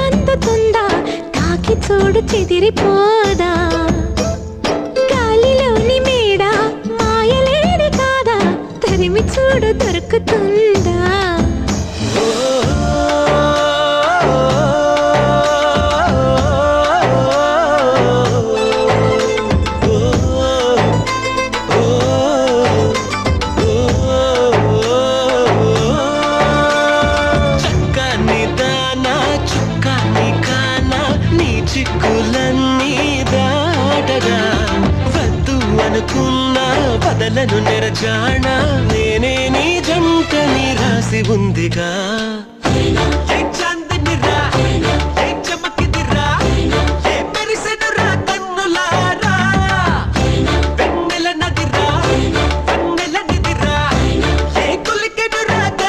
అందుతుందా కాకి చూడు చెదిరిపోదా? గాలిలోని మేడ మాయలేడు కాదా? తరిమి చూడు దొరుకుతుందా? చిక్కులన్నీ దాటగా వద్దు అనుకున్న పదలను నెరచాణ నేనే నీ జంట నీ రాసి ఉందిగా.